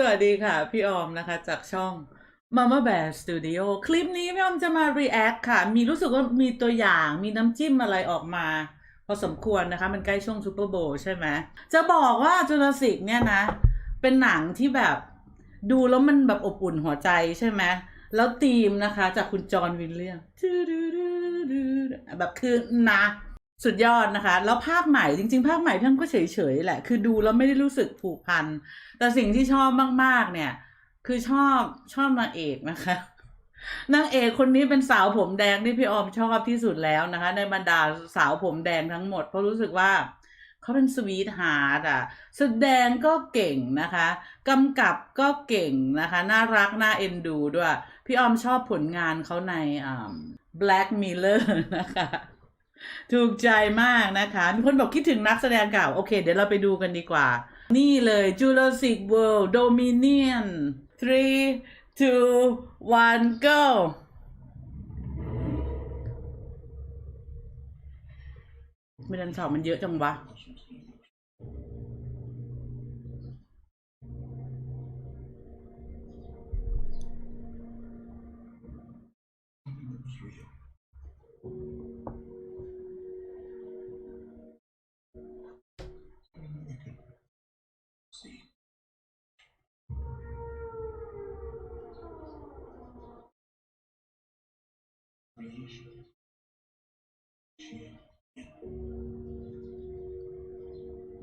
สวัสดีค่ะ พี่ออมนะคะ จากช่อง Mama Bear Studio คลิปนี้พี่ออมจะมา react ค่ะ มีรู้สึกว่ามีตัวอย่างมีน้ำจิ้มอะไรออกมา พอสมควรนะคะ มันใกล้ช่วงซูเปอร์โบว์ใช่ไหมจะบอกว่าจูราสิกเนี่ยนะ เป็นหนังที่แบบดูแล้วมันแบบอบอุ่นหัวใจใช่ไหมแล้วธีมนะคะ จากคุณจอห์นวิลเลียมแบบคือนะ สุดยอดนะคะ แล้วภาคใหม่จริง ๆ ภาคใหม่พี่อ้ำก็เฉยๆแหละ คือดูแล้วไม่ได้รู้สึกผูกพัน แต่สิ่งที่ชอบมากๆ เนี่ย คือชอบชอบนางเอกนะคะนางเอกคนนี้เป็นสาวผมแดงที่พี่ออมชอบที่สุดแล้วนะคะ ในบรรดาสาวผมแดงทั้งหมด เพราะรู้สึกว่าเขาเป็นสวีทฮาร์ดอะแสดงก็เก่งนะคะกำกับก็เก่งนะคะ น่ารัก น่าเอ็นดูด้วย พี่ออมชอบผลงานเขาในอ่า Black Mirror นะคะ ถูกใจมากนะคะ มีคนบอกคิดถึงนักแสดงเก่า โอเค เดี๋ยวเราไปดูกันดีกว่า นี่เลย Jurassic World Dominion 3 2 1 go ไม่ดันสอบมันเยอะจังวะเห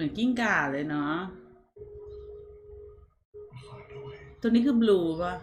มือนกิ้งก่าเลยเนาะ ตัวนี้คือบลูป่ะ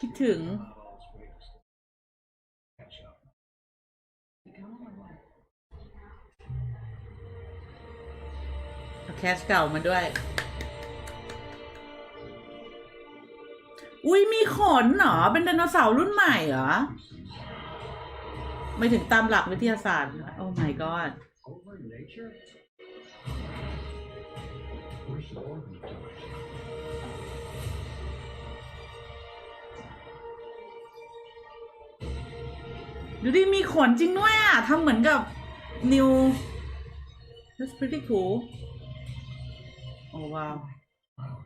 คิดถึง แคสเก่ามาด้วย อุ้ยมีขนเหรอ เป็นไดโนเสาร์รุ่นใหม่เหรอ ไม่ถึงตามหลักวิทยาศาสตร์ โอ้ my god ดูดิมีขนจริงด้วยอะทำเหมือนกับ new that's pretty cool โอ้ว้าว Wow,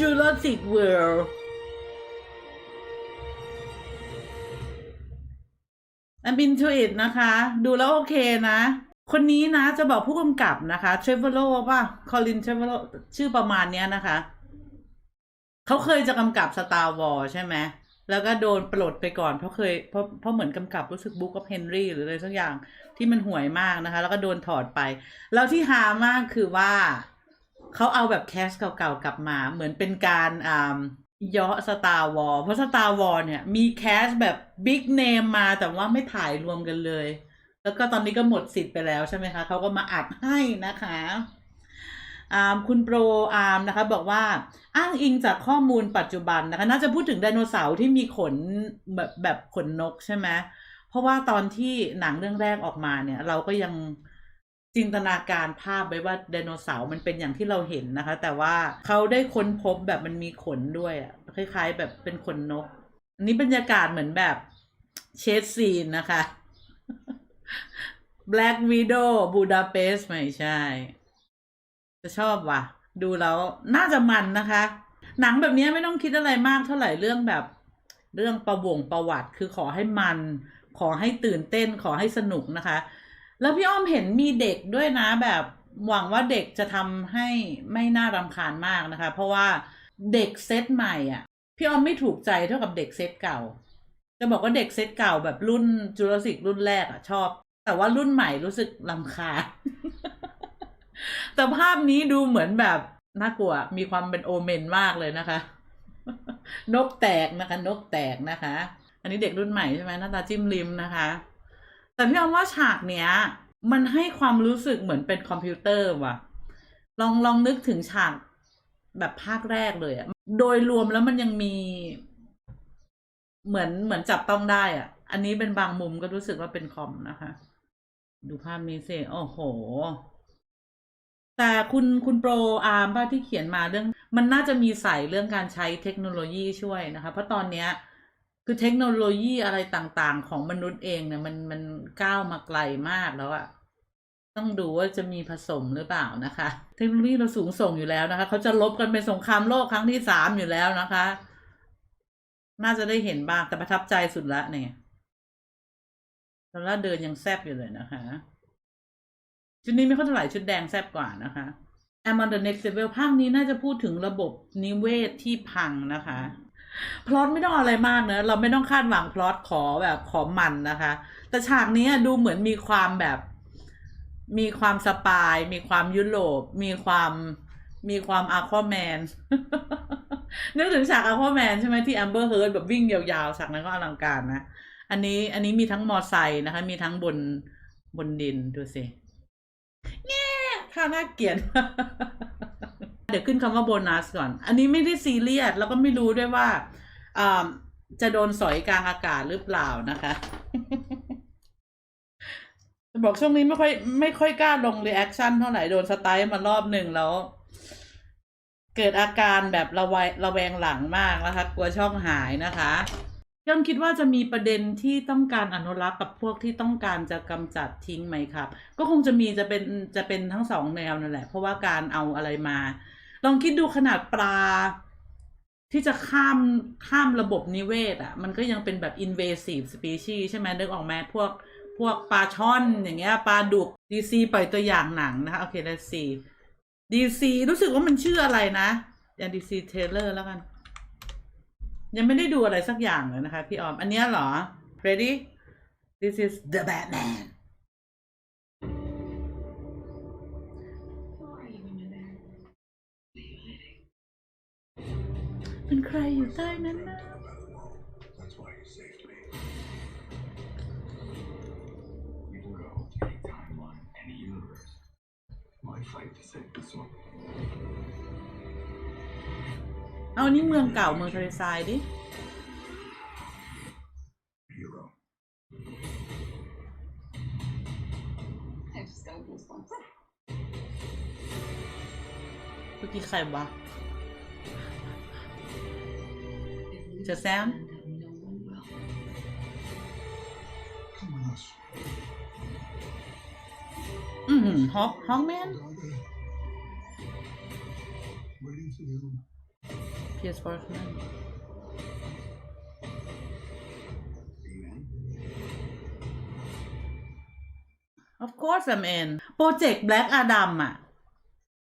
Jurassic World อันบินทูอิดนะคะ ดูแล้วโอเคนะ คนนี้นะจะบอกผู้กำกับนะคะเทรเวโรป่ะคอลินเทรเวโรชื่อประมาณเนี้ยนะคะ เขาเคยจะกำกับ Star Wars ใช่ไหมแล้วก็โดนปลดไปก่อนเพราะเคยเพราะเพราะเหมือนกำกับรู้สึกบุ๊กกับเฮนรี่หรืออะไรสักอย่างที่มันห่วยมากนะคะ แล้วก็โดนถอดไป แล้วที่ฮามากคือว่า เขาเอาแบบแคสเก่าๆกลับมา เหมือนเป็นการอ่ายาะสตาร์วอลเพราะสตาร์วอลเนี่ยมีแคสแบบบิ๊กเนมมาแต่ว่าไม่ถ่ายรวมกันเลย แล้วก็ตอนนี้ก็หมดสิทธิ์ไปแล้วใช่ไหมคะเขาก็มาอัดให้นะคะอ่าคุณโปรอาร์มนะคะบอกว่าอ้างอิงจากข้อมูลปัจจุบันนะคะ น่าจะพูดถึงไดโนเสาร์ที่มีขนแบบแบบขนนกใช่ไหมเพราะว่าตอนที่หนังเรื่องแรกออกมาเนี่ย เราก็ยัง จินตนาการภาพไว้ว่าไดโนเสาร์มันเป็นอย่างที่เราเห็นนะคะ แต่ว่าเขาได้ค้นพบแบบมันมีขนด้วยอะคล้าย ๆ แบบเป็นขนนกอันนี้บรรยากาศเหมือนแบบเชดซีนนะคะ Black Widow บูดาเปสต์ไม่ใช่ จะชอบว่ะ ดูแล้วน่าจะมันนะคะ หนังแบบนี้ไม่ต้องคิดอะไรมากเท่าไหร่เรื่องแบบ เรื่องประวงประวัติคือขอให้มัน ขอให้ตื่นเต้นขอให้สนุกนะคะ แล้วพี่อ้อมเห็นมีเด็กด้วยนะแบบหวังว่าเด็กจะทำให้ไม่น่ารำคาญมากนะคะ เพราะว่าเด็กเซตใหม่อะ พี่อ้อมไม่ถูกใจเท่ากับเด็กเซตเก่า จะบอกว่าเด็กเซตเก่าแบบรุ่นจูราสิกรุ่นแรกอะชอบ แต่ว่ารุ่นใหม่รู้สึกลำคาญแต่ภาพนี้ดูเหมือนแบบน่ากลัวมีความเป็นโอเมนมากเลยนะคะ นกแตกนะคะ นกแตกนะคะ อันนี้เด็กรุ่นใหม่ใช่ไหมหน้าตาจิ้มลิมนะคะ แต่พี่ออมว่าฉากเนี้ย มันให้ความรู้สึกเหมือนเป็นคอมพิวเตอร์ว่ะ ลองลองนึกถึงฉากแบบภาคแรกเลยอะโดยรวมแล้วมันยังมีเหมือนเหมือนจับต้องได้อะอันนี้เป็นบางมุมก็รู้สึกว่าเป็นคอมนะคะ ดูภาพนี้สิโอ้โห แต่คุณคุณโปรอาร์มป่ะที่เขียนมาเรื่อง มันน่าจะมีใส่เรื่องการใช้เทคโนโลยีช่วยนะคะ เพราะตอนเนี้ย คือเทคโนโลยีอะไรต่างๆ ของมนุษย์เองเนี่ยมันมันก้าวมาไกลมากแล้วอะต้องดูว่าจะมีผสมหรือเปล่านะคะ เทคโนโลยีเราสูงส่งอยู่แล้วนะคะ เขาจะลบกันเป็นสงครามโลกครั้งที่สามอยู่แล้วนะคะ น่าจะได้เห็นบ้างแต่ประทับใจสุดละเนี่ยตอนแรกเดินยังแซบอยู่เลยนะคะชุดนี้ไม่ค่อยเท่าไหร่ชุดแดงแซบกว่านะคะ I'm on the next level ภาคนี้น่าจะพูดถึงระบบนิเวศที่พังนะคะ พล็อตไม่ต้องอะไรมากเนอะเราไม่ต้องคาดหวังพล็อตขอแบบขอมันนะคะ แต่ฉากนี้ดูเหมือนมีความแบบ มีความสปาย มีความยุโรปมีความมีความอาควาแมนนึกถึงฉากอาควาแมนใช่ไหมที่แอมเบอร์เฮิร์ดแบบวิ่งยาวๆฉากนั้นก็อลังการนะ อันนี้อันนี้มีทั้งมอไซค์นะคะ มีทั้งบนบนดินดูสิแง่ค่าน่าเกลียด เดี๋ยวขึ้นคำว่าโบนัสก่อน อันนี้ไม่ได้ซีเรียสแล้วก็ไม่รู้ด้วยว่าจะโดนสอยกลางอากาศหรือเปล่านะคะจะบอกช่วงนี้ไม่ค่อยไม่ค่อยกล้าลงรีแอคชั่นเท่าไหร่โดนสไตล์มารอบหนึ่งแล้ว เกิดอาการแบบระไวระแวงหลังมากนะคะ กลัวช่องหายนะคะย่อมคิดว่าจะมีประเด็นที่ต้องการอนุรักษ์กับพวกที่ต้องการจะกำจัดทิ้งไหมครับ ก็คงจะมีจะเป็นจะเป็นทั้งสองแนวนั่นแหละ เพราะว่าการเอาอะไรมา ลองคิดดูขนาดปลา ที่จะข้ามข้ามระบบนิเวศอะ มันก็ยังเป็นแบบ invasive species ใช่ไหมนึกออกไหมพวกพวกปลาช่อนอย่างเงี้ยปลาดุก DC ปล่อยตัวอย่างหนังนะคะ โอเค let's see DC รู้สึกว่ามันชื่ออะไรนะ อย่าง DC Taylor แล้วกัน ยังไม่ได้ดูอะไรสักอย่างเลยนะคะ พี่ออม อันนี้เหรอ ready this is the Batman เป็นใครอยู่ใต้นั้นนะ That's why you saved me. You can go any timeline, any universe. My fight to save this one. เอาอันนี้เมืองเก่าเมืองทะเลทรายดิ Hero. I just got goosebumps. เมื่อกี้ใครวะ If we Just stand Sam? up, no one will. Come with us. อือหือฮอกฮอกแมน Brother. Waiting for you. เพียร์สปอร์ตแมน Amen. of course I'm in โปรเจกต์ Black Adam อะ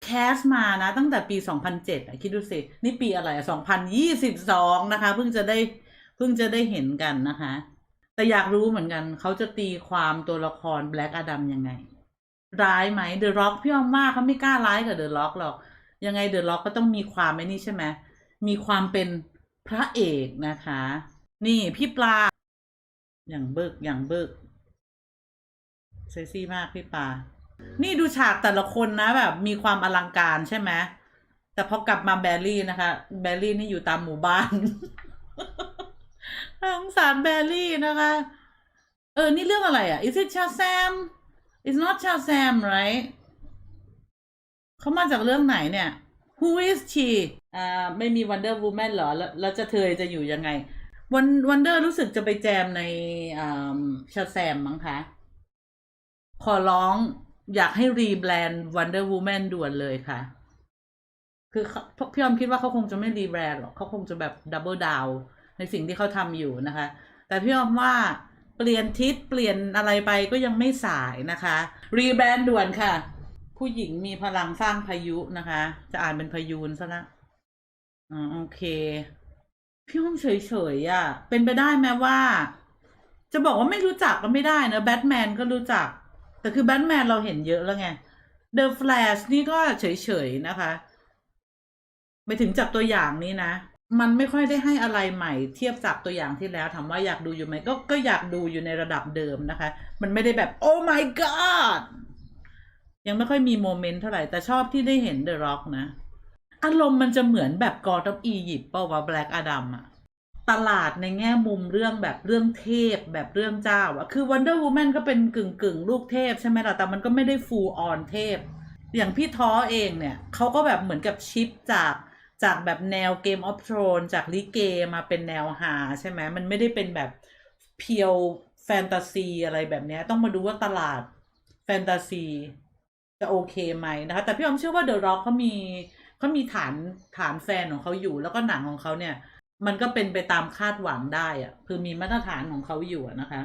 แคสมานะตั้งแต่ปี 2007อะคิดดูสิ นี่ปีอะไรอะ2022 นะคะ เพิ่งจะได้เพิ่งจะได้เห็นกันนะคะ แต่อยากรู้เหมือนกัน เขาจะตีความตัวละคร Black Adam ยังไง ร้ายไหม The Rock พี่อ้อมว่าเขาไม่กล้าร้ายกับ The Rock หรอก ยังไง The Rock ก็ต้องมีความไอ้นี่ใช่ไหมมีความเป็นพระเอกนะคะ นี่พี่ปลา อย่างเบิกอย่างเบิกเซ็กซี่มากพี่ปลา นี่ดูฉากแต่ละคนนะแบบ มีความอลังการใช่ไหมแต่พอกลับมาแบลลี่นะคะ แบลลี่นี่อยู่ตามหมู่บ้านน่าสงสารแบลลี่นะคะ เออ นี่เรื่องอะไรอะ Is it Shazam It's not Shazam right เขามาจากเรื่องไหนเนี่ย Who is she อ่า ไม่มี Wonder Woman เหรอ แล้วแล้วจะเธอจะอยู่ยังไง วัน Wonder รู้สึกจะไปแจมในอ่า Shazam มั้งคะ ขอร้อง อยากให้รีแบรนด์ Wonder Woman ด่วนเลยค่ะ คือเขาพี่ออมคิดว่าเขาคงจะไม่รีแบรนด์หรอกเขาคงจะแบบดับเบิลดาวในสิ่งที่เขาทำอยู่นะคะ แต่พี่ออมว่าเปลี่ยนทิศเปลี่ยนอะไรไปก็ยังไม่สายนะคะ รีแบรนด์ด่วนค่ะ ผู้หญิงมีพลังสร้างพายุนะคะ จะอ่านเป็นพายุนซะละอ๋อโอเค พี่อ้อมเฉยๆอะ เป็นไปได้ไหมว่า จะบอกว่าไม่รู้จักก็ไม่ได้นะแบทแมนก็รู้จัก แต่คือแบทแมนเราเห็นเยอะแล้วไง The Flash นี่ก็เฉยๆนะคะ ไปถึงจับตัวอย่างนี้นะ มันไม่ค่อยได้ให้อะไรใหม่เทียบจับตัวอย่างที่แล้วถามว่าอยากดูอยู่ไหมก็ก็อยากดูอยู่ในระดับเดิมนะคะ มันไม่ได้แบบ โอ้ my god ยังไม่ค่อยมีโมเมนต์เท่าไหร่ แต่ชอบที่ได้เห็น The Rock นะ อารมณ์มันจะเหมือนแบบ God of Egypt เปล่าวะ Black Adam อะ ตลาดในแง่มุมเรื่องแบบเรื่องเทพแบบเรื่องเจ้าอะคือ Wonder Woman ก็เป็นกึ่งกึ่งลูกเทพใช่ไหมล่ะ แต่มันก็ไม่ได้ full on เทพ อย่างพี่ท้อเองเนี่ยเขาก็แบบเหมือนกับชิปจากจากแบบแนว Game of Thrones จากลิเกมาเป็นแนวหาใช่ไหมมันไม่ได้เป็นแบบเพียวแฟนตาซีอะไรแบบนี้ต้องมาดูว่าตลาดแฟนตาซีจะโอเคไหมนะคะ แต่พี่อมเชื่อว่าเดอะร็อกเขามีเขามีฐานฐานแฟนของเขาอยู่ แล้วก็หนังของเขาเนี่ย มันก็เป็นไปตามคาดหวังได้อะคือมีมาตรฐานของเขาอยู่นะคะ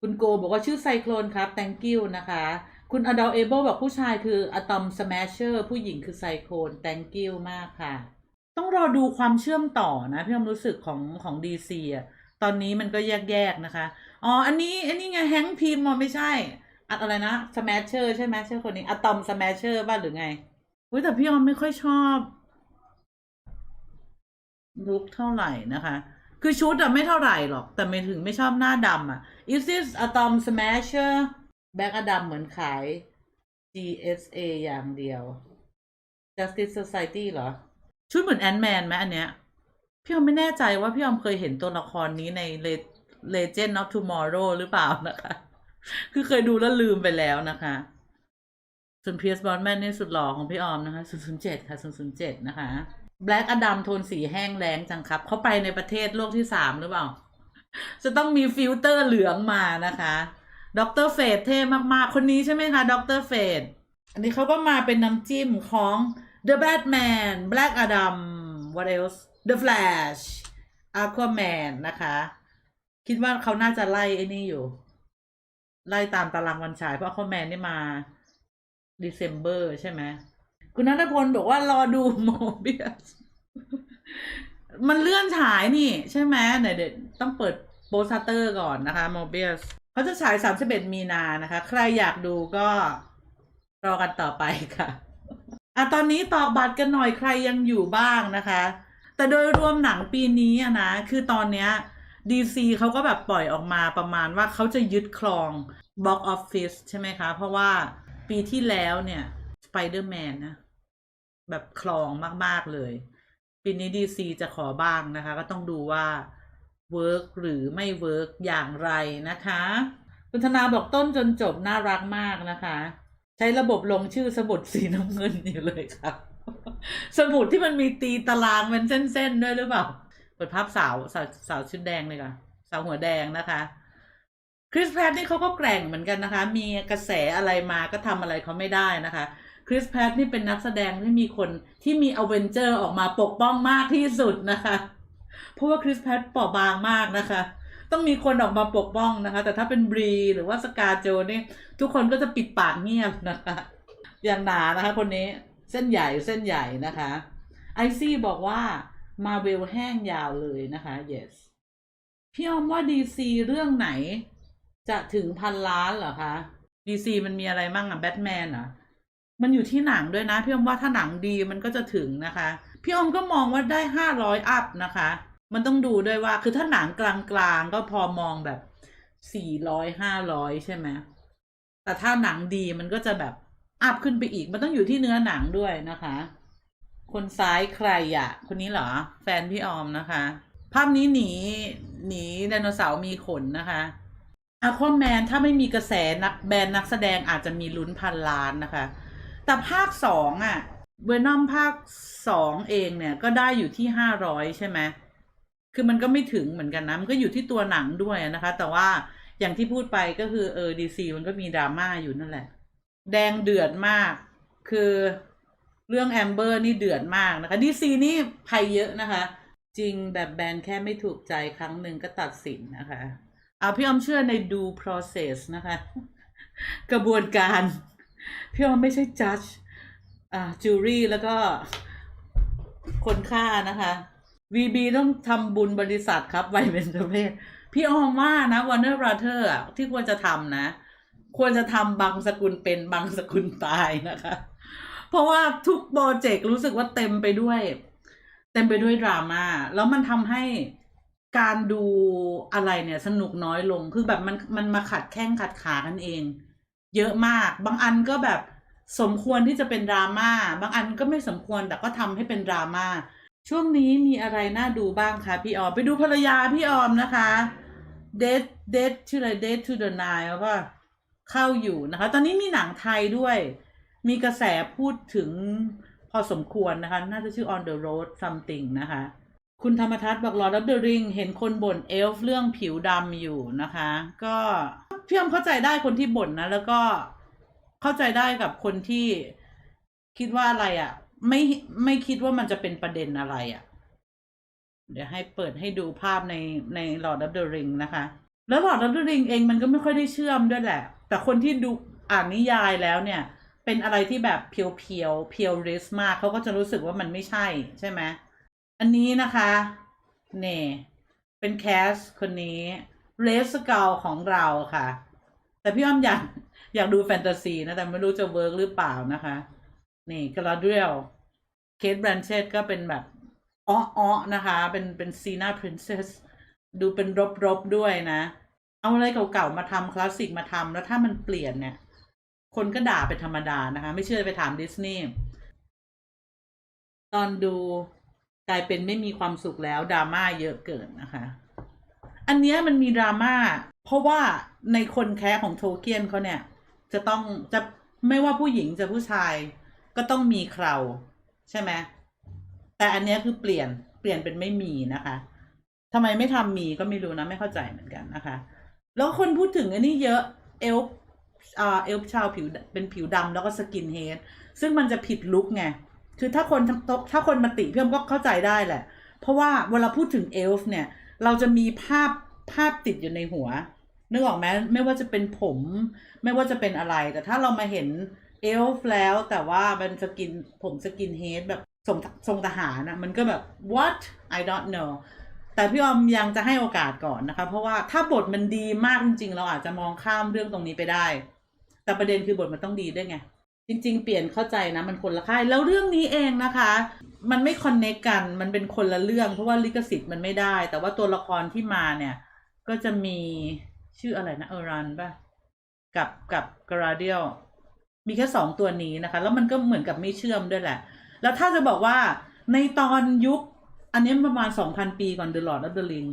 คุณโกบอกว่าชื่อไซโคลนครับ thank you นะคะ คุณอด l เอเบิลบอกผู้ชายคืออะตอมส a มชเชอร์ผู้หญิงคือไซโคลน thank you มากค่ะ ต้องรอดูความเชื่อมต่อนะพี่อมรู้สึกของของดีซีอะตอนนี้มันก็แยกๆนะคะ อ๋อ อันนี้อันนี้ไงแฮงพิมพ์มันไม่ใช่อะอะไรนะส a มชเชอร์ใช่ไหมชื่อคนนี้อะตอมส a มชเชอร์บ้างหรือไงอุ้ยแต่พี่ออมไม่ค่อยชอบ ลุคเท่าไหร่นะคะ คือชุดอะไม่เท่าไหร่หรอก แต่ไม่ถึงไม่ชอบหน้าดำอะ Is this Atom Smasher แบ็กอดัมเหมือนขาย GSA อย่างเดียว Justice Society เหรอ ชุดเหมือนแอนแมนไหมอันเนี้ย พี่ออมไม่แน่ใจว่าพี่ออมเคยเห็นตัวละครนี้ใน Le- Legend of Tomorrow หรือเปล่านะคะ คือเคยดูแล้วลืมไปแล้วนะคะส่วนเพียร์สบอลแมนนี่สุดหล่อของพี่ออมนะคะ007 ค่ะ007 นะคะ แบล็กอดัมโทนสีแห้งแล้งจังครับ เขาไปในประเทศโลกที่สามหรือเปล่า จะต้องมีฟิลเตอร์เหลืองมานะคะด็อกเตอร์เฟดเท่มาก ๆ คนนี้ใช่ไหมคะด็อกเตอร์เฟดอันนี้เขาก็มาเป็นน้ำจิ้มของ The Batman Black Adam what else The Flash Aquaman นะคะ คิดว่าเขาน่าจะไล่ไอ้นี่อยู่ ไล่ตามตารางวันฉายเพราะ Aquaman นี่มา December ใช่ไหม คุณนัทพลบอกว่ารอดูโมเบียสมันเลื่อนฉายนี่ ใช่ไหมไหนเดี๋ยวต้องเปิดโปสเตอร์ก่อนนะคะโมเบียสเขาจะฉาย31มีนานะคะ ใครอยากดูก็รอกันต่อไปค่ะอะตอนนี้ตอกบัตรกันหน่อยใครยังอยู่บ้างนะคะ แต่โดยรวมหนังปีนี้อะนะ คือตอนเนี้ยดีซีเขาก็แบบปล่อยออกมาประมาณว่าเขาจะยึดครองบ็อกออฟฟิศใช่ไหมคะ เพราะว่าปีที่แล้วเนี่ยสไปเดอร์แมนนะ แบบคลองมาก ๆ เลย ปีนี้ดีซีจะขอบ้างนะคะ ก็ต้องดูว่าเวิร์กหรือไม่เวิร์กอย่างไรนะคะคุณธนาบอกต้นจนจบน่ารักมากนะคะ ใช้ระบบลงชื่อสมุดสีน้ำเงินอยู่เลยครับสมุดที่มันมีตีตารางเป็นเส้นๆด้วยหรือเปล่าเปิดภาพสาวสาวสาวชุดแดงเลยค่ะสาวหัวแดงนะคะคริสแพทนี่เขาก็แกร่งเหมือนกันนะคะ มีกระแสอะไรมาก็ทำอะไรเขาไม่ได้นะคะ คริสแพทนี่เป็นนักแสดงที่มีคนที่มีอเวนเจอร์ออกมาปกป้องมากที่สุดนะคะ เพราะว่าคริสแพทเปราะบางมากนะคะ ต้องมีคนออกมาปกป้องนะคะ แต่ถ้าเป็นบรีหรือว่าสกาโจนี่ทุกคนก็จะปิดปากเงียบนะคะ อย่างหนานะคะคนนี้เส้นใหญ่เส้นใหญ่นะคะไอซี่บอกว่ามาเวลแห้งยาวเลยนะคะ yes พี่ออมว่าดีซีเรื่องไหน จะถึงพันล้านเหรอคะดีซีมันมีอะไรมั่งอะแบทแมนเหรอ มันอยู่ที่หนังด้วยนะพี่อมว่าถ้าหนังดีมันก็จะถึงนะคะ พี่อมก็มองว่าได้ห้าร้อยอัพนะคะ มันต้องดูด้วยว่าคือถ้าหนังกลางๆก็พอมองแบบสี่ร้อยห้าร้อยใช่ไหมแต่ถ้าหนังดีมันก็จะแบบอัพขึ้นไปอีก มันต้องอยู่ที่เนื้อหนังด้วยนะคะ คนซ้ายใครอะคนนี้เหรอ แฟนพี่ออมนะคะ ภาพนี้หนีหนีไดโนเสาร์มีขนนะคะอควาแมนถ้าไม่มีกระแสนักแบรนด์นักแสดงอาจจะมีลุ้นพันล้านนะคะ แต่ภาคสองอะเวนอมภาคสองเองเนี่ยก็ได้อยู่ที่ห้าร้อยใช่ไหมคือมันก็ไม่ถึงเหมือนกันนะมันก็อยู่ที่ตัวหนังด้วยนะคะ แต่ว่าอย่างที่พูดไปก็คือเออดีซีมันก็มีดราม่าอยู่นั่นแหละ แดงเดือดมาก คือเรื่องแอมเบอร์นี่เดือดมากนะคะดีซีนี่ภัยเยอะนะคะ จริงแบบแบนแค่ไม่ถูกใจครั้งหนึ่งก็ตัดสินนะคะเอาพี่อมเชื่อใน due process นะคะ กระบวนการ พี่ออมไม่ใช่ judge อ่า jury แล้วก็คนฆ่านะคะ VB ต้องทำบุญบริษัทครับไวเบนเจเพศพี่ออมว่านะ Warner Brother อะที่ควรจะทำนะ ควรจะทำบางสกุลเป็นบางสกุลตายนะคะ เพราะว่าทุกโปรเจกต์รู้สึกว่าเต็มไปด้วย เต็มไปด้วยดราม่าแล้วมันทำให้การดูอะไรเนี่ยสนุกน้อยลงคือแบบมันมันมาขัดแข้งขัดขากันเอง เยอะมาก บางอันก็แบบสมควรที่จะเป็นดราม่า บางอันก็ไม่สมควรแต่ก็ทำให้เป็นดราม่า ช่วงนี้มีอะไรน่าดูบ้างคะพี่ออม ไปดูภรรยาพี่ออมนะคะ Dead Dead ชื่ออะไร Dead to the Nile ว่าเข้าอยู่นะคะ ตอนนี้มีหนังไทยด้วย มีกระแสพูดถึงพอสมควรนะคะ น่าจะชื่อ On the Road something นะคะ คุณธรรมทัศน์บอกรอ of the Ring เห็นคนบ่นเอลฟ์เรื่องผิวดำอยู่นะคะ ก็ พี่อมเข้าใจได้คนที่บ่นนะแล้วก็เข้าใจได้กับคนที่คิดว่าอะไรอะ่ะ ไม่ไม่คิดว่ามันจะเป็นประเด็นอะไรอะ่ะ เดี๋ยวให้เปิดให้ดูภาพในใน Lord of the Ring นะคะ แล้ว Lord of the Ring เองมันก็ไม่ค่อยได้เชื่อมด้วยแหละ แต่คนที่ดูอ่านนิยายแล้วเนี่ย เป็นอะไรที่แบบเพียวเพียวเพียวริสมากเขาก็จะรู้สึกว่ามันไม่ใช่ใช่ไหมอันนี้นะคะ เน่เป็นแคสคนนี้ เรสเกลของเราค่ะ แต่พี่อ้อมอยากอยากดูแฟนตาซีนะ แต่ไม่รู้จะเวิร์กหรือเปล่านะคะ นี่กราเดียลเคทแบรนเชตก็เป็นแบบอ้ออ้อนะคะ เป็นเป็นซีน่าพรินเซสดูเป็นรบๆด้วยนะ เอาอะไรเก่าๆมาทำคลาสสิกมาทำแล้วถ้ามันเปลี่ยนเนี่ย คนก็ด่าเป็นธรรมดานะคะ ไม่เชื่อไปถามดิสนีย์ตอนดูกลายเป็นไม่มีความสุขแล้วดราม่าเยอะเกินนะคะ อันเนี้ยมันมีดราม่าเพราะว่าในคนแค้ของโทเกียนเขาเนี่ย จะต้องจะไม่ว่าผู้หญิงจะผู้ชายก็ต้องมีเคราใช่ไหมแต่อันเนี้ยคือเปลี่ยนเปลี่ยนเป็นไม่มีนะคะทำไมไม่ทำมีก็ไม่รู้นะไม่เข้าใจเหมือนกันนะคะ แล้วคนพูดถึงอันนี้เยอะเอลฟ์เอลฟ์ชาวผิวเป็นผิวดำแล้วก็สกินเฮดซึ่งมันจะผิดลุกไงคือถ้าคนถ้าคนมาติเพื่อนก็เข้าใจได้แหละ เพราะว่าเวลาพูดถึงเอลฟ์เนี่ย เราจะมีภาพภาพติดอยู่ในหัวนึกออกไหมไม่ว่าจะเป็นผม ไม่ว่าจะเป็นอะไร แต่ถ้าเรามาเห็นเอลฟ์แล้วแต่ว่าเป็นสกินผมสกินเฮดแบบทรงทรงทหารนะมันก็แบบ what I don't know แต่พี่ออมยังจะให้โอกาสก่อนนะคะ เพราะว่าถ้าบทมันดีมากจริงๆ เราอาจจะมองข้ามเรื่องตรงนี้ไปได้ แต่ประเด็นคือบทมันต้องดีด้วยไง จริง ๆ เปลี่ยนเข้าใจนะมันคนละค่าย แล้วเรื่องนี้เองนะคะ มันไม่คอนเน c กกันมันเป็นคนละเรื่อง เพราะว่าลิขสิทธิ์มันไม่ได้ แต่ว่าตัวละครที่มาเนี่ย ก็จะมีชื่ออะไรนะเอรันป่ะกับกับกราเดียลมีแค่สองตัวนี้นะคะ แล้วมันก็เหมือนกับไม่เชื่อมด้วยแหละ แล้วถ้าจะบอกว่าในตอนยุค อันนี้ประมาณสองพันปีก่อน The Lord of the Ring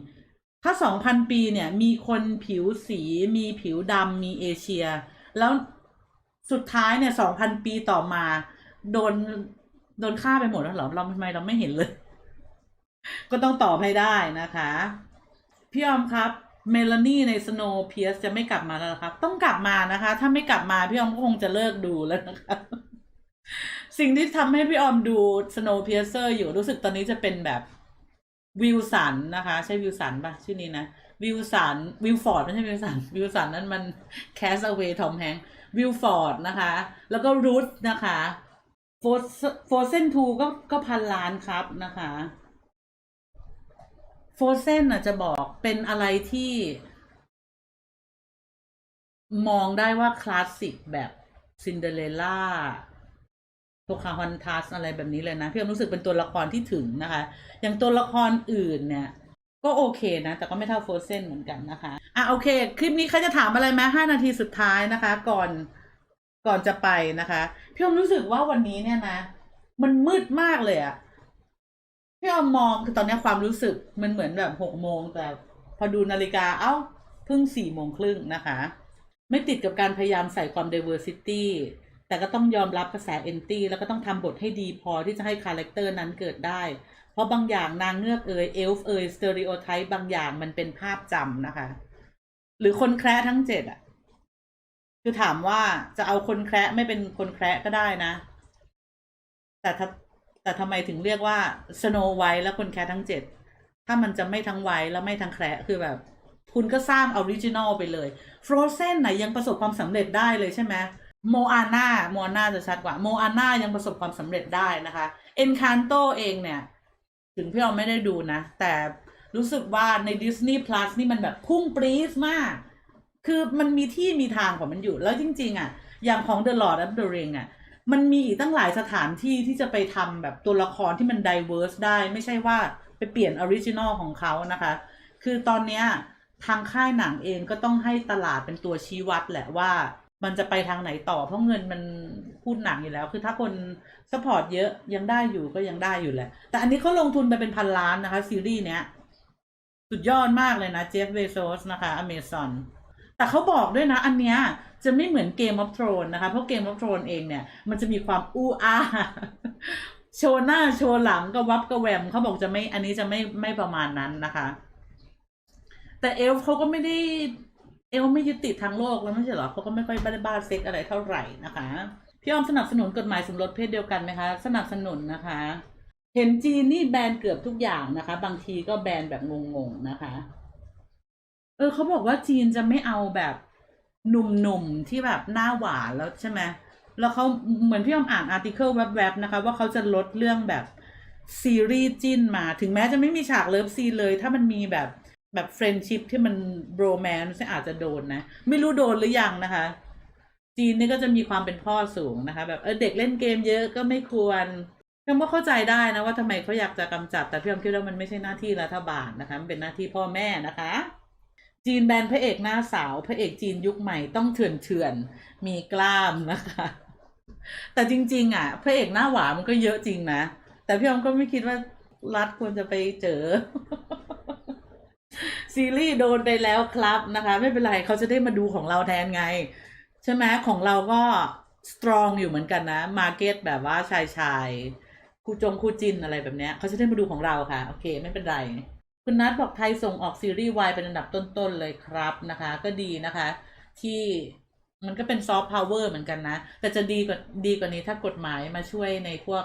ถ้าสองพันปีเนี่ย มีคนผิวสี มีผิวดำมีเอเชีย แล้ว สุดท้ายเนี่ยสองพันปีต่อมา โดนโดนฆ่าไปหมดแล้วเหรอเราทำไมเราไม่เห็นเลย ก็ต้องตอบให้ได้นะคะ พี่ออมครับ เมลานี่ใน Snow p i e r c e จะไม่กลับมาแล้วครับ ต้องกลับมานะคะ ถ้าไม่กลับมาพี่ออมก็คงจะเลิกดูแล้วนะคะสิ่งที่ทำให้พี่ออมดู Snowpiercer อยู่รู้สึกตอนนี้จะเป็นแบบวิลสันนะคะ ใช่วิลสันปะชื่อนี้นะ วิลสันวิลฟอร์ดไม่ใช่วิลสันวิลสันนั่นมัน Cast Away ทอมแฮง วิลฟอร์ดนะคะ แล้วก็รูทนะคะโฟเซนทูก็ก็พันล้านครับนะคะโฟเซนอะจะบอกเป็นอะไรที่ มองได้ว่าคลาสสิกแบบซินเดอเรลล่าโพคาฮอนทัสอะไรแบบนี้เลยนะพี่อมรู้สึกเป็นตัวละครที่ถึงนะคะ อย่างตัวละครอื่นเนี่ย ก็โอเคนะ แต่ก็ไม่เท่าโฟเซนเหมือนกันนะคะ อะโอเค คลิปนี้ใครจะถามอะไรไหมห้านาทีสุดท้ายนะคะ ก่อนก่อนจะไปนะคะพี่อมรู้สึกว่าวันนี้เนี่ยนะ มันมืดมากเลยอะพี่อมมองคือตอนนี้ความรู้สึกมันเหมือนแบบหกโมงแต่พอดูนาฬิกาเอ้าเพิ่งสี่โมงครึ่งนะคะ ไม่ติดกับการพยายามใส่ความ diversity แต่ก็ต้องยอมรับกระแสเอนตี้แล้วก็ต้องทำบทให้ดีพอที่จะให้คาแรคเตอร์นั้นเกิดได้ เพราะบางอย่างนางเงือกเอยเอลฟ์เอยสเตอริโอไทป์บางอย่างมันเป็นภาพจำนะคะ หรือคนแคระทั้งเจ็ดอะ คือถามว่าจะเอาคนแคระไม่เป็นคนแคระก็ได้นะ แต่ถ้าแต่ทำไมถึงเรียกว่า Snow White และคนแคร์ทั้งเจ็ดถ้ามันจะไม่ทั้งไวท์แล้วไม่ทั้งแคร์คือแบบ คุณก็สร้างออริจินอลไปเลย Frozen ไหนยังประสบความสำเร็จได้เลยใช่ไหมโมอาน่าโมอาน่าจะชัดกว่า โมอาน่ายังประสบความสำเร็จได้นะคะ Encanto เองเนี่ย ถึงพี่ออมไม่ได้ดูนะ แต่รู้สึกว่าใน Disney Plus นี่มันแบบพุ่งปรี๊ดมาก คือมันมีที่มีทางของมันอยู่ แล้วจริง ๆ อะ อย่างของ The Lord of the Ring อะ มันมีอีกตั้งหลายสถานที่ที่จะไปทำแบบตัวละครที่มัน diverse ได้ ไม่ใช่ว่าไปเปลี่ยนออริจินอลของเขานะคะ คือตอนเนี้ยทางค่ายหนังเองก็ต้องให้ตลาดเป็นตัวชี้วัดแหละว่า มันจะไปทางไหนต่อเพราะเงินมันพูดหนังอยู่แล้ว คือถ้าคนสปอร์ตเยอะยังได้อยู่ก็ยังได้อยู่แหละ แต่อันนี้เขาลงทุนไปเป็นพันล้านนะคะ ซีรีส์เนี้ย สุดยอดมากเลยนะเจฟเบโซสนะคะอเมซอนแต่เขาบอกด้วยนะ อันเนี้ยจะไม่เหมือนเกม of Thrones นะคะ เพราะเกม of Thrones เองเนี่ย มันจะมีความอู้อาโชว์หน้าโชว์หลังกระวับกระแวมเขาบอกจะไม่อันนี้จะไม่ไม่ประมาณนั้นนะคะ แต่เอลฟ์เขาก็ไม่ได้ เอลไม่ยึดติดทางโลกแล้วไม่ใช่เหรอเขาก็ไม่ค่อยบ้าบ้าเซ็กอะไรเท่าไหร่นะคะพี่ออมสนับสนุนกฎหมายสมรสเพศเดียวกันไหมคะ สนับสนุนนะคะ เห็นจีนนี่แบนเกือบทุกอย่างนะคะ บางทีก็แบนแบบงงๆนะคะ เออเขาบอกว่าจีนจะไม่เอาแบบหนุ่มๆที่แบบหน้าหวานแล้วใช่ไหมแล้วเขาเหมือนพี่ออมอ่านอาร์ติเคิลแวบๆนะคะ ว่าเขาจะลดเรื่องแบบซีรีส์จิ้นมา ถึงแม้จะไม่มีฉากเลิฟซีนเลย ถ้ามันมีแบบ แบบเฟรนชิพที่มันโรแมนต์อาจจะโดนนะ ไม่รู้โดนหรือยังนะคะ จีนนี่ก็จะมีความเป็นพ่อสูงนะคะ แบบเออเด็กเล่นเกมเยอะก็ไม่ควรพี่ก็เข้าใจได้นะว่าทำไมเขาอยากจะกำจัด แต่พี่อมคิดว่ามันไม่ใช่หน้าที่รัฐบาลนะคะ มันเป็นหน้าที่พ่อแม่นะคะ จีนแบนพระเอกหน้าสาว พระเอกจีนยุคใหม่ต้องเถื่อนเถื่อนมีกล้ามนะคะ แต่จริง ๆ อะ พระเอกหน้าหวานมันก็เยอะจริงนะ แต่พี่อมก็ไม่คิดว่ารัฐควรจะไปเจอ ซีรีส์โดนไปแล้วครับนะคะ ไม่เป็นไรเขาจะได้มาดูของเราแทนไง ใช่ไหมของเราก็สตรองอยู่เหมือนกันนะมาเก็ตแบบว่าชายชายคู่จงคู่จินอะไรแบบเนี้ยเขาจะได้มาดูของเราค่ะ โอเค ไม่เป็นไร คุณนัทบอกไทยส่งออกซีรีส์วายเป็นอันดับต้นๆเลยครับนะคะ ก็ดีนะคะ ที่มันก็เป็นซอฟต์พาวเวอร์เหมือนกันนะ แต่จะดีกว่าดีกว่านี้ถ้ากฎหมายมาช่วยในพวก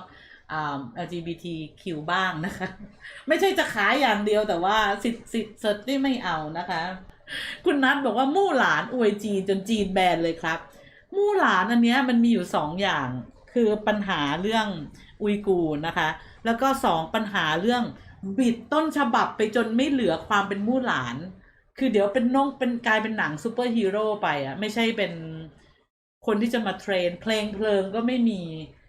LGBTQ บ้างนะคะ ไม่ใช่จะขายอย่างเดียวแต่ว่าสิทธิ์สิทธิ์เสิร์นี่ไม่เอานะคะ คุณนัทบอกว่ามู่หลานอวยจีนจนจีนแบนเลยครับ มู่หลานอันเนี้ยมันมีอยู่สองอย่างคือปัญหาเรื่องอุยกูนะคะ แล้วก็สองปัญหาเรื่องบิดต้นฉบับไปจนไม่เหลือความเป็นมู่หลาน คือเดี๋ยวเป็นนองเป็นกลายเป็นหนังซูเปอร์ฮีโร่ไปอะไม่ใช่เป็นคนที่จะมาเทรน เพลงเพลิงก็ไม่มี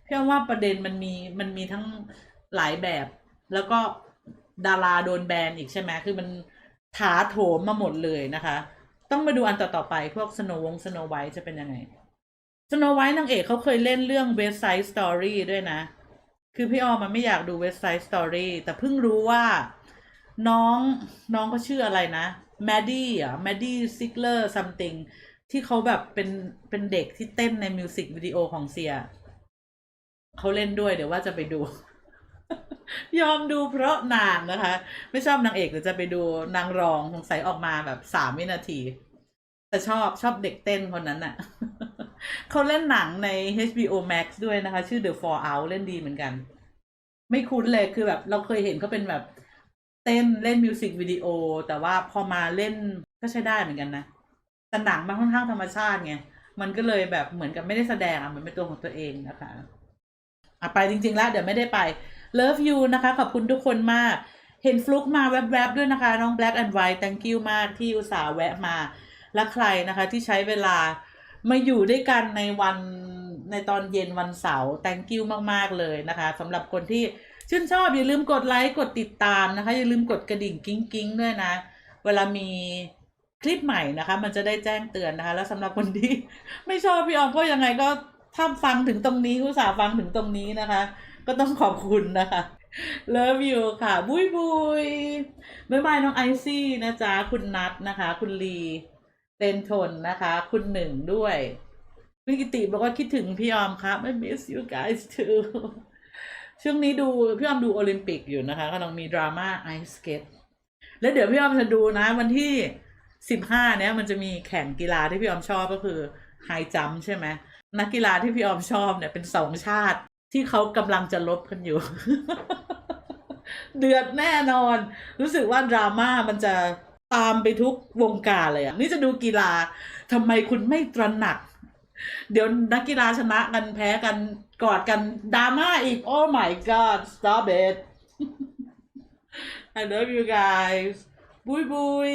เพี่ว่าประเด็นมันมีมันมีทั้งหลายแบบ แล้วก็ดาราโดนแบนอีกใช่ไหมคือมันถาโถมมาหมดเลยนะคะ ต้องมาดูอันต่อๆไปพวกสโนวงสโนไวท์จะเป็นยังไงสโนไวท์นางเอกเขาเคยเล่นเรื่อง West Side Story ด้วยนะ คือพี่ออมมันไม่อยากดู West Side Story แต่เพิ่งรู้ว่าน้องน้องเขาชื่ออะไรนะแมดดี้อะแมดดี้ซิกเลอร์ซัมติงที่เขาแบบเป็นเป็นเด็กที่เต้นในมิวสิกวิดีโอของเซีย เขาเล่นด้วยเดี๋ยวว่าจะไปดู ยอมดูเพราะนางนะคะ ไม่ชอบนางเอกหรือจะไปดูนางรองสงสัยออกมาแบบสามวินาที แต่ชอบชอบเด็กเต้นคนนั้นน่ะเขาเล่นหนังใน HBO Max ด้วยนะคะ ชื่อ The Fallout เล่นดีเหมือนกัน ไม่คุ้นเลยคือแบบ เราเคยเห็นเขาเป็นแบบเต้นเล่นมิวสิกวิดีโอ แต่ว่าพอมาเล่นก็ใช้ได้เหมือนกันนะแต่หนังมันค่อนข้างธรรมชาติไง มันก็เลยแบบเหมือนกับไม่ได้แสดงอะมันเป็นตัวของตัวเองนะคะ อะไปจริง ๆ แล้ว เดี๋ยวไม่ได้ไป Love you นะคะ ขอบคุณทุกคนมาก เห็นฟลุกมาแวบๆด้วยนะคะ น้อง Black and White thank you มากที่อุตส่าห์แวะมา และใครนะคะที่ใช้เวลามาอยู่ด้วยกันในวันในตอนเย็นวันเสาร์ thank you มากๆเลยนะคะสำหรับคนที่ชื่นชอบอย่าลืมกดไลค์กดติดตามนะคะ อย่าลืมกดกระดิ่งกิ้งกิ้งๆด้วยนะ เวลามีคลิปใหม่นะคะ มันจะได้แจ้งเตือนนะคะ แล้วสำหรับคนที่ไม่ชอบพี่ออมก็ยังไงก็ ถ้าฟังถึงตรงนี้อุตส่าฟังถึงตรงนี้นะคะ ก็ต้องขอบคุณนะคะ Love you ค่ะ บุยบุยบ๊ายบายน้องไอซี่นะจ๊ะ คุณนัทนะคะ คุณลีเตนทนนะคะ คุณหนึ่งด้วยคุณกิติบอกว่าคิดถึงพี่ออมครับ I miss you guys too ช่วงนี้ดูพี่ออมดูโอลิมปิกอยู่นะคะกำลังมีดราม่าไอสเก็ตแล้วเดี๋ยวพี่ออมจะดูนะ วันที่สิบห้าเนี้ยมันจะมีแข่งกีฬาที่พี่ออมชอบก็คือไฮจัมใช่ไหม นักกีฬาที่พี่ออมชอบเนี่ยเป็นสองชาติที่เขากำลังจะลบกันอยู่ เดือดแน่นอน รู้สึกว่าดราม่ามันจะตามไปทุกวงการเลยอะ นี่จะดูกีฬาทำไมคุณไม่ตระหนัก เดี๋ยวนักกีฬาชนะกันแพ้กันกอดกันดราม่าอีก oh my god stop it I love you guys บุยบุย